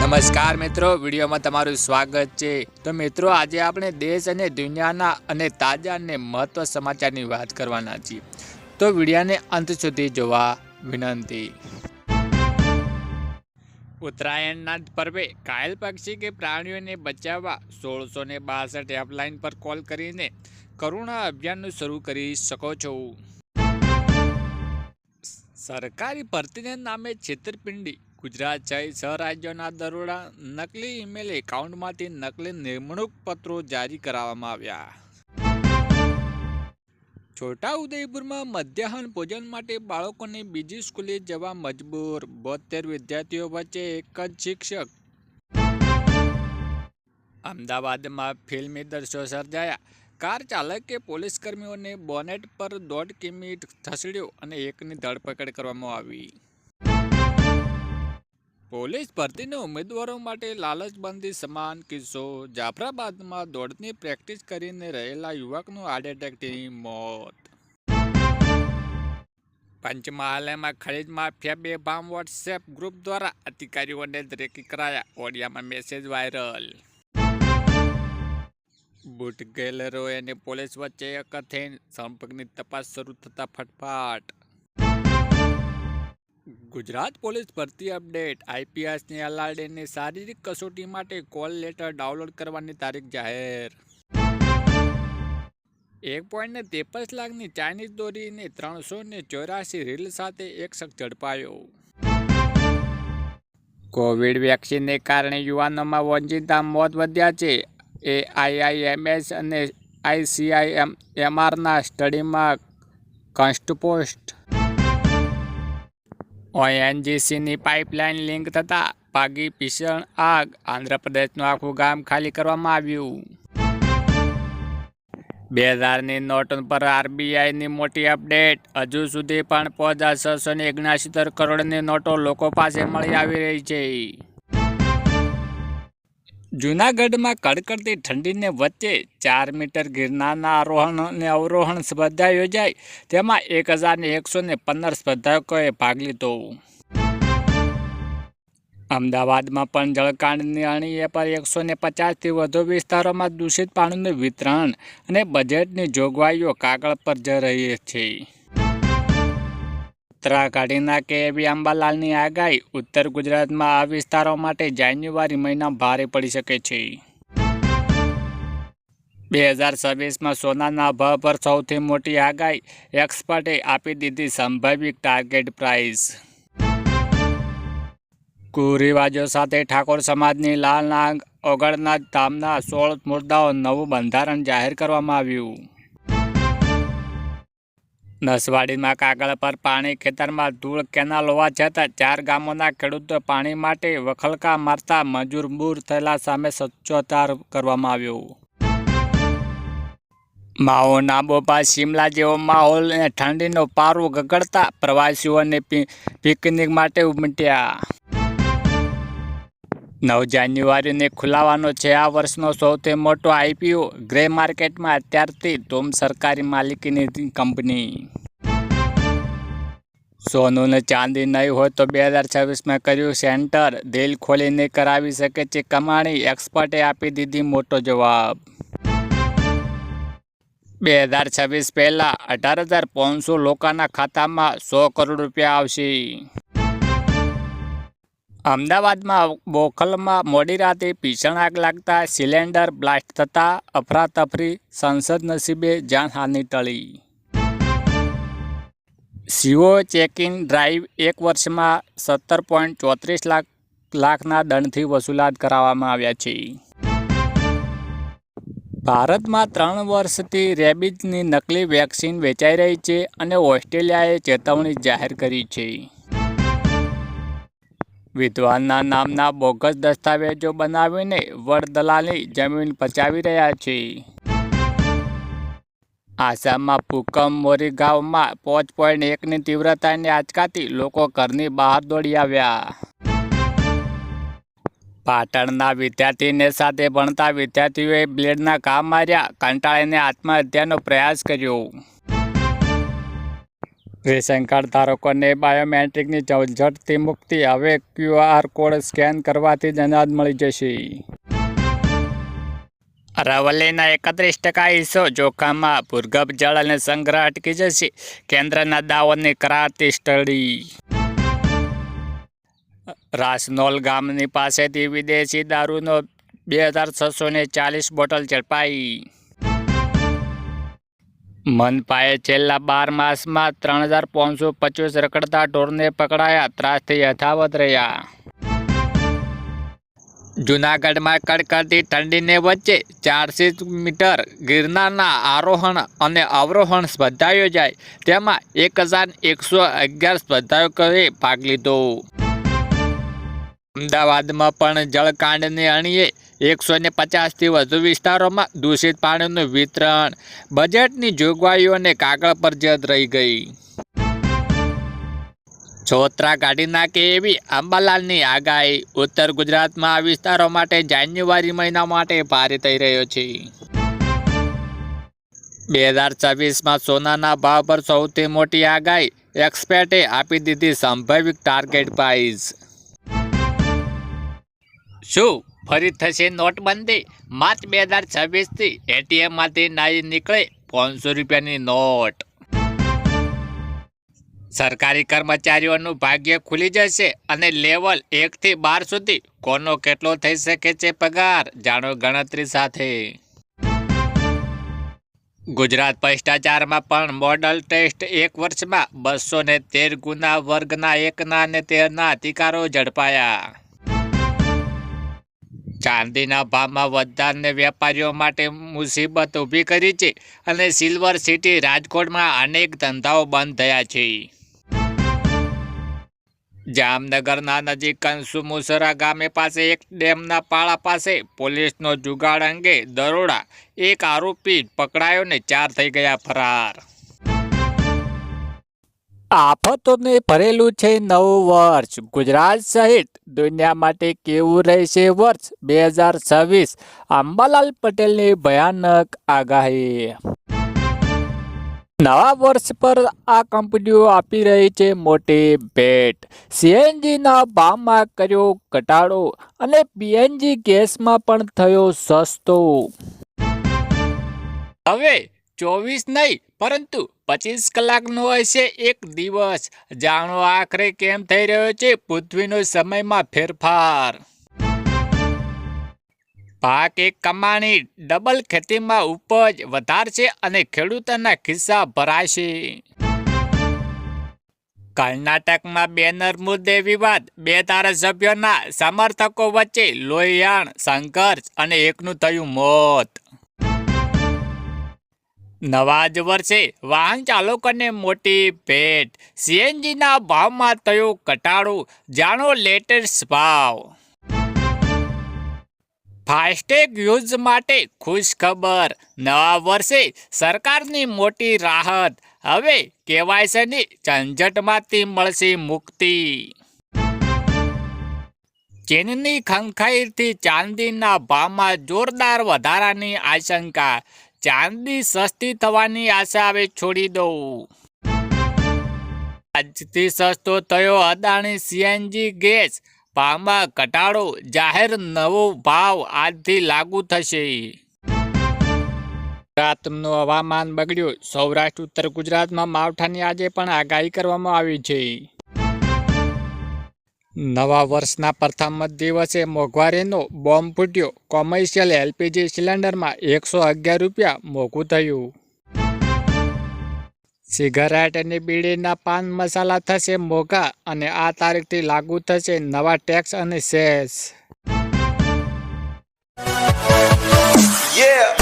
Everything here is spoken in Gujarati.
નમસ્કાર મિત્રો, વિડીયોમાં તમારું સ્વાગત છે. તો મિત્રો, આજે આપણે દેશ અને દુનિયાના અને તાજા અને મહત્વ સમાચારની વાત કરવાના છીએ. તો વિડીયાને અંત સુધી જોવા વિનંતી. ઉત્તરાયણના પર્વે ઘાયલ પક્ષી કે પ્રાણીઓને બચાવવા સોળસો ને બાસઠ હેલ્પલાઇન પર કોલ કરીને કરુણા અભિયાનનું શરૂ કરી શકો છો. સરકારી ભરતીને નામે છેતરપિંડી ગુજરાત સહિત સહરાજ્યોના રાજ્યોના દરોડા નકલી ઈમેલ એકાઉન્ટમાંથી નકલી નિમણૂક પત્રો જારી કરાવવામાં આવ્યા. છોટા ઉદયપુરમાં મધ્યાહન ભોજન માટે બાળકોને બીજી સ્કૂલે જવા મજબૂર, બોતેર વિદ્યાર્થીઓ વચ્ચે એક જ શિક્ષક. અમદાવાદમાં ફિલ્મી દ્રશ્યો સર્જાયા. કાર ચાલકે પોલીસ કર્મીઓને બોનેટ પર દોઢ કિમી થસડ્યો અને એકની ધરપકડ કરવામાં આવી. પોલીસ ભરતીના ઉમેદવારો માટે લાલચબંધી સમાન કિસ્સો જાફરાબાદમાં દોડની પ્રેક્ટિસ કરીને રહેલા યુવકનું હાર્ટ એટેકથી મોત. પંચમહાલમાં ખરીદ માફિયા બે ભામ વોટ્સએપ ગ્રુપ દ્વારા અધિકારીઓને રેકી કરાયા, ઓડિયામાં મેસેજ વાયરલ. બુટ ગેલરો અને પોલીસ વચ્ચે એક થઈને સંપર્કની તપાસ શરૂ થતા ફટફાટ. ગુજરાત પોલીસ ભરતી અપડેટ. આઈપીએસની એલઆરડીની શારીરિક કસોટી માટે કોલ લેટર ડાઉનલોડ કરવાની તારીખ જાહેર. એક પોઈન્ટ ને ત્રેપન લાખની ચાઇનીઝ દોરીને ત્રણસો ને ચોરાસી રીલ સાથે એક શખ્સ ઝડપાયો. કોવિડ વેક્સિનને કારણે યુવાનોમાં વંચિતતા મોત વધ્યા છે. એ આઈઆઈએમએસ અને આઈસીઆઈએમ એમઆરના સ્ટડીમાં કન્સ્ટપોસ્ટ ઓએનજીસીની પાઇપલાઇન લિંક થતાં પાગી, ભીષણ આગ આંધ્રપ્રદેશનું આખું ગામ ખાલી કરવામાં આવ્યું. બે હજારની નોટ પર આરબીઆઈની મોટી અપડેટ. હજુ સુધી પણ પચાસ છસો ને ઓગણસિત્તેર કરોડની નોટો લોકો પાસે મળી આવી રહી છે. જૂનાગઢમાં કડકડતી ઠંડીને વચ્ચે ચાર મીટર ગિરનારના આરોહણ અને અવરોહણ સ્પર્ધા યોજાઈ. તેમાં એક હજારને એકસો ને પંદર સ્પર્ધકોએ ભાગ લીધો. અમદાવાદમાં પણ જળકાંડની અણીએ પર એકસો ને પચાસથી વધુ વિસ્તારોમાં દૂષિત પાણીનું વિતરણ અને બજેટની જોગવાઈઓ કાગળ પર જ રહી છે. ઉત્તરાખંડના કે એવી અંબાલાલની આગાહી ઉત્તર ગુજરાતમાં આ વિસ્તારો માટે જાન્યુઆરી મહિના ભારે પડી શકે છે. બે હજાર છવ્વીસમાં સોનાના ભાવ પર સૌથી મોટી આગાહી એક્સપર્ટે આપી દીધી સંભવિત ટાર્ગેટ પ્રાઇસ. કુરિવાજો સાથે ઠાકોર સમાજની લાલ નાગ ઓગળના ધામના સોળ મુદ્દાઓ નવું બંધારણ જાહેર કરવામાં આવ્યું. નસવાડીમાં કાગળ પર પાણી ખેતરમાં ધૂળ કેનાલ હોવા છતાં ચાર ગામોના ખેડૂતો પાણી માટે વખલકા મારતા મજૂર થયેલા સામે સચ્ચોતાર કરવામાં આવ્યો. માઓ નાબોબા શિમલા જેવો માહોલ અને ઠંડીનો પારો ગગડતા પ્રવાસીઓને પિકનિક માટે ઉમટ્યા. નવ જાન્યુઆરીને ખુલાવાનો છે. આ વર્ષનો સૌથી મોટો આઈપીઓ ગ્રે માર્કેટમાં અત્યારથી ધૂમ સરકારી માલિકીની કંપની. સોનું ને ચાંદી નહીં હોય તો બે હજાર છવ્વીસમાં કર્યું સેન્ટર. દિલ ખોલીને કરાવી શકે છે કમાણી. એક્સપર્ટે આપી દીધી મોટો જવાબ. બે હજાર છવ્વીસ પહેલાં અઢાર હજાર પાંચસો લોકોના ખાતામાં સો કરોડ રૂપિયા આવશે. અમદાવાદમાં બોખલમાં મોડી રાતે ભીષણ આગ લાગતા સિલિન્ડર બ્લાસ્ટ થતાં અફરાતફરી સંસદ નસીબે જાનહાનિ ટળી. સીઓ ચેકિંગ ડ્રાઈવ એક વર્ષમાં સત્તર પોઈન્ટ ચોત્રીસ લાખ, લાખના દંડથી વસૂલાત કરાવવામાં આવ્યા છે. ભારતમાં ત્રણ વર્ષથી રેબિઝની નકલી વેક્સિન વેચાઈ રહી છે અને ઓસ્ટ્રેલિયાએ ચેતવણી જાહેર કરી છે. વિદ્વાનના નામના બોગસ દસ્તાવેજો બનાવીને વડદલાલની જમીન પચાવી રહ્યા છે. આસામમાં ભૂકંપ મોરીગાંવમાં પાંચ પોઈન્ટ એકની તીવ્રતાને આંચકાતી લોકો ઘરની બહાર દોડી આવ્યા. પાટણના વિદ્યાર્થીને સાથે ભણતા વિદ્યાર્થીઓએ બ્લેડના ઘા માર્યા, કંટાળીને આત્મહત્યાનો પ્રયાસ કર્યો. રેશન કાર્ડ ધારકોને બાયોમેટ્રિકની ઝંઝટથી મુક્તિ. હવે ક્યુઆર કોડ સ્કેન કરવાથી જ અનાજ મળી જશે. અરાવલીના એકત્રીસ ટકા હિસ્સો જોખમમાં ભૂર્ગભ જળ અને સંગ્રહ અટકી જશે. કેન્દ્રના દાવોની કરાતી સ્ટડી. રાસનોલ ગામની પાસેથી વિદેશી દારૂનો બે હજાર છસો ચાલીસ બોટલ ઝડપાઈ. મનપાએ છેલ્લા બાર માસમાં ત્રણ હજાર પાંચસો પચીસ રખડતા ઢોરને પકડાયા, ત્રાસથી યથાવત રહ્યા. જૂનાગઢમાં કડકડતી ઠંડીને વચ્ચે ચારસો મીટર ગિરનારના આરોહણ અને અવરોહણ સ્પર્ધા યોજાઈ. તેમાં એક હજાર એકસો અગિયાર સ્પર્ધાઓએ ભાગ લીધો. અમદાવાદમાં પણ જળકાંડને અણીએ એકસો ને પચાસથી વધુ વિસ્તારોમાં દૂષિત પાણીનું વિતરણ. બજેટની જોગવાઈઓને કાગળ પર જદ રહી ગઈ. છોતરા કાઢી નાખે એવી અંબાલાલની આગાહી. ઉત્તર ગુજરાતમાં આ વિસ્તારો માટે જાન્યુઆરી મહિના માટે ભારે થઈ રહ્યો છે. બે હજાર છવ્વીસમાં સોનાના ભાવ પર સૌથી મોટી આગાહી. એક્સપેર્ટે આપી દીધી સંભવિત ટાર્ગેટ પ્રાઇસ શું ફરી થશે નોટબંધી. માર્ચ બે હજાર છવ્વીસથી એટીએમમાંથી નાઈ નીકળે પાંચસો રૂપિયાની નોટ. સરકારી કર્મચારીઓનું ભાગ્ય ખુલી જશે અને લેવલ એકથી બાર સુધી કોનો કેટલો થઈ શકે છે પગાર જાણો ગણતરી સાથે. ગુજરાત ભ્રષ્ટાચારમાં પણ મોડલ ટેસ્ટ એક વર્ષમાં બસો ને તેર ગુના વર્ગના એકના અને તેરના અધિકારો ઝડપાયા. ચાંદીના ભાવમાં વધારને વેપારીઓ માટે મુસીબત ઊભી કરી છે અને સિલ્વર સિટી રાજકોટમાં અનેક ધંધાઓ બંધ થયા છે. જામનગરના નજીક કંસુમુસરા ગામે પાસે એક ડેમના પાળા પાસે પોલીસનો જુગાડ અંગે દરોડા, એક આરોપી પકડાયો ને ચાર થઈ ગયા ફરાર. આફતોને ભરેલું છે નવું વર્ષ. ગુજરાત સહિત દુનિયા માટે કેવું રહેશે વર્ષ બે હજાર છવ્વીસ? અંબાલાલ પટેલની ભયાનક આગાહી. નવા વર્ષ પર આ કંપનીઓ આપી રહી છે મોટી ભેટ. સીએનજીના ભાવમાં કર્યો ઘટાડો અને પીએનજી ગેસમાં પણ થયો સસ્તો. હવે ચોવીસ નહીં, પરંતુ પચીસ કલાકનો હશે એક દિવસ. જાણો આખરે કેમ થઈ રહ્યો છે પૃથ્વીનો સમયમાં ફેરફાર. પાક એક કમાણી, ડબલ ખેતીમાં ઉપજ વધારશે અને ખેડૂતોના ખિસ્સા ભરાશે. કર્ણાટકમાં બેનર મુદ્દે વિવાદ. બે ધારાસભ્યોના સમર્થકો વચ્ચે લોહિયાણ સંઘર્ષ અને એકનું થયું મોત. નવા જ વર્ષે વાહન ચાલકોને મોટી ભેટ. સીએનજીના ભાવમાં થયો ઘટાડો. જાણો લેટેસ્ટ ભાવ. ફાસ્ટેગ યુઝ માટે ખુશ ખબર નવા વર્ષે સરકારની મોટી રાહત. હવે કેવાયસીની ઝંઝટમાંથી મળશે મુક્તિ. ચીનની ખંખાઈથી ચાંદીના ભાવમાં જોરદાર વધારાની આશંકા. ચાંદી સસ્તી થવાની આશા હવે છોડી દઉં. આજથી સસ્તો થયો અદાણી સીએનજી ગેસ. ભાવમાં ઘટાડો, જાહેર નવો ભાવ આજથી લાગુ થશે. ગુજરાતનું હવામાન બગડ્યું. સૌરાષ્ટ્ર, ઉત્તર ગુજરાતમાં માવઠાની આજે પણ આગાહી કરવામાં આવી છે. નવા વર્ષના પ્રથમ દિવસે મોંઘવારીનો બોમ્બ ફૂટ્યો. કોમર્શિયલ એલપીજી સિલિન્ડરમાં એકસો અગિયાર રૂપિયા મોંઘું થયું. સિગારેટ અને બીડીના પાન મસાલા થશે મોંઘા અને આ તારીખથી લાગુ થશે નવા ટેક્સ અને સેસ. Yeah.